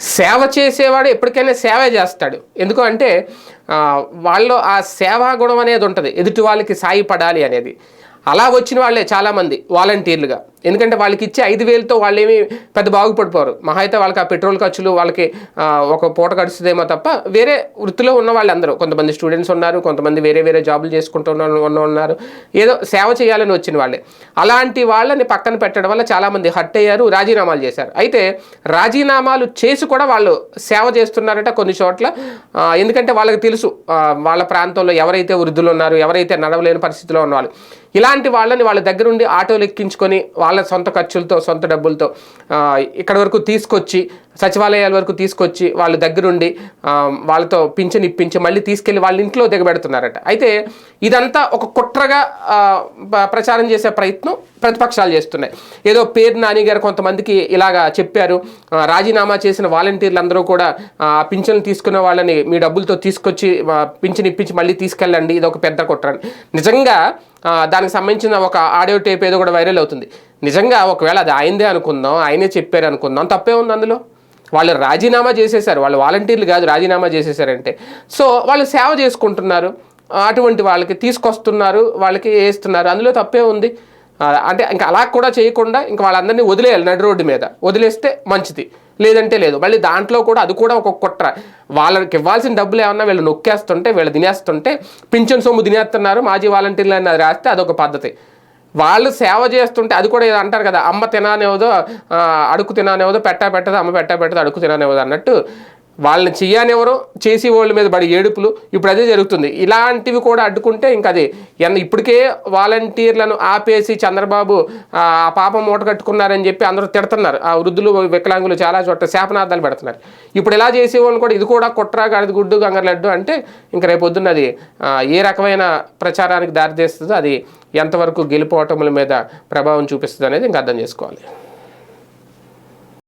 సేవ చేసేవాడు ఎప్పటికైనా సేవే చేస్తాడు. ఎందుకు అంటే వాళ్ళు ఆ సేవా గుణం అనేది ఉంటుంది. ఎదుటి వాళ్ళకి సాయపడాలి అనేది. అలా వచ్చిన వాళ్ళే చాలామంది వాలంటీర్లుగా. ఎందుకంటే వాళ్ళకి ఇచ్చే ఐదు వేలతో వాళ్ళు ఏమి పెద్ద బాగుపడిపోరు. మహా అయితే వాళ్ళకి ఆ పెట్రోల్ ఖర్చులు వాళ్ళకి ఒక పూట గడుస్తుందేమో తప్ప వేరే వృత్తిలో ఉన్న వాళ్ళందరూ కొంతమంది స్టూడెంట్స్ ఉన్నారు కొంతమంది వేరే వేరే జాబులు చేసుకుంటున్న ఉన్నారు. ఏదో సేవ చేయాలని వచ్చిన వాళ్ళే. అలాంటి వాళ్ళని పక్కన పెట్టడం వల్ల చాలామంది హట్ అయ్యారు రాజీనామాలు చేశారు. అయితే రాజీనామాలు చేసి కూడా వాళ్ళు సేవ చేస్తున్నారట కొన్ని చోట్ల. ఎందుకంటే వాళ్ళకి తెలుసు వాళ్ళ ప్రాంతంలో ఎవరైతే వృద్ధులు ఉన్నారు ఎవరైతే నడవలేని పరిస్థితిలో ఉన్నవాళ్ళు ఇలాంటి వాళ్ళని వాళ్ళ దగ్గరుండి ఆటోలు ఎక్కించుకొని వాళ్ళ సొంత ఖర్చులతో సొంత డబ్బులతో ఇక్కడ వరకు తీసుకొచ్చి సచివాలయాల వరకు తీసుకొచ్చి వాళ్ళ దగ్గరుండి వాళ్ళతో పింఛన్ ఇప్పించి మళ్ళీ తీసుకెళ్ళి వాళ్ళ ఇంట్లో దిగబెడుతున్నారట. అయితే ఇదంతా ఒక కుట్రగా ప్రచారం చేసే ప్రయత్నం ప్రతిపక్షాలు చేస్తున్నాయి. ఏదో పేరు నాని గారు కొంతమందికి ఇలాగా చెప్పారు. రాజీనామా చేసిన వాలంటీర్లు అందరూ కూడా ఆ పింఛన్లు తీసుకునే వాళ్ళని మీ డబ్బులతో తీసుకొచ్చి పింఛన్ ఇప్పించి మళ్ళీ తీసుకెళ్ళండి. ఇది ఒక పెద్ద కుట్రండి నిజంగా దానికి సంబంధించిన ఒక ఆడియో టేప్ ఏదో కూడా వైరల్ అవుతుంది. నిజంగా ఒకవేళ అది ఆయనదే అనుకుందాం ఆయనే చెప్పారు అనుకుందాం తప్పే ఉంది అందులో. వాళ్ళు రాజీనామా చేసేసారు వాళ్ళు వాలంటీర్లు కాదు రాజీనామా చేసేసారంటే సో వాళ్ళు సేవ చేసుకుంటున్నారు. అటువంటి వాళ్ళకి తీసుకొస్తున్నారు వాళ్ళకి వేస్తున్నారు. అందులో తప్పే ఉంది. అంటే ఇంకా అలా కూడా చేయకుండా ఇంకా వాళ్ళందరినీ వదిలేయాలి నడి రోడ్డు మీద. వదిలేస్తే మంచిది. లేదంటే లేదు. మళ్ళీ దాంట్లో కూడా అది కూడా ఒక కుట్ర. వాళ్ళకి ఇవ్వాల్సిన డబ్బులు ఏమన్నా వీళ్ళు నొక్కేస్తుంటే వీళ్ళు తినేస్తుంటే పింఛన్ సొమ్ము తినేస్తున్నారు మాజీ వాలంటీర్లు అని అది రాస్తే అదొక పద్ధతి. వాళ్ళు సేవ చేస్తుంటే అది కూడా ఏదో అంటారు కదా అమ్మ తినానేవదో అడుగు తినానేవదో పెట్టా పెట్టదు అమ్మ పెట్టా పెట్టదు అడుగు తినానేవదో అన్నట్టు వాళ్ళని చెయ్యనివ్వరు చేసి వాళ్ళ మీద పడి ఏడుపులు. ఇప్పుడు అదే జరుగుతుంది. ఇలాంటివి కూడా అడ్డుకుంటే ఇంకా అది. ఇప్పటికే వాలంటీర్లను ఆపేసి చంద్రబాబు ఆ పాపం మూట కట్టుకున్నారని చెప్పి అందరూ తిడుతున్నారు. ఆ వృద్ధులు వికలాంగులు చాలా చోట్ల శాపనార్థాలు పెడుతున్నారు. ఇప్పుడు ఇలా చేసే వాళ్ళు కూడా ఇది కూడా కుట్ర గడిది గుడ్డు గంగరలడ్డు అంటే ఇంకా రేపు పొద్దున్న అది ఏ రకమైన ప్రచారానికి దారితీస్తుందో అది ఎంతవరకు గెలుపోవటముల మీద ప్రభావం చూపిస్తుంది అనేది ఇంకా అర్థం చేసుకోవాలి.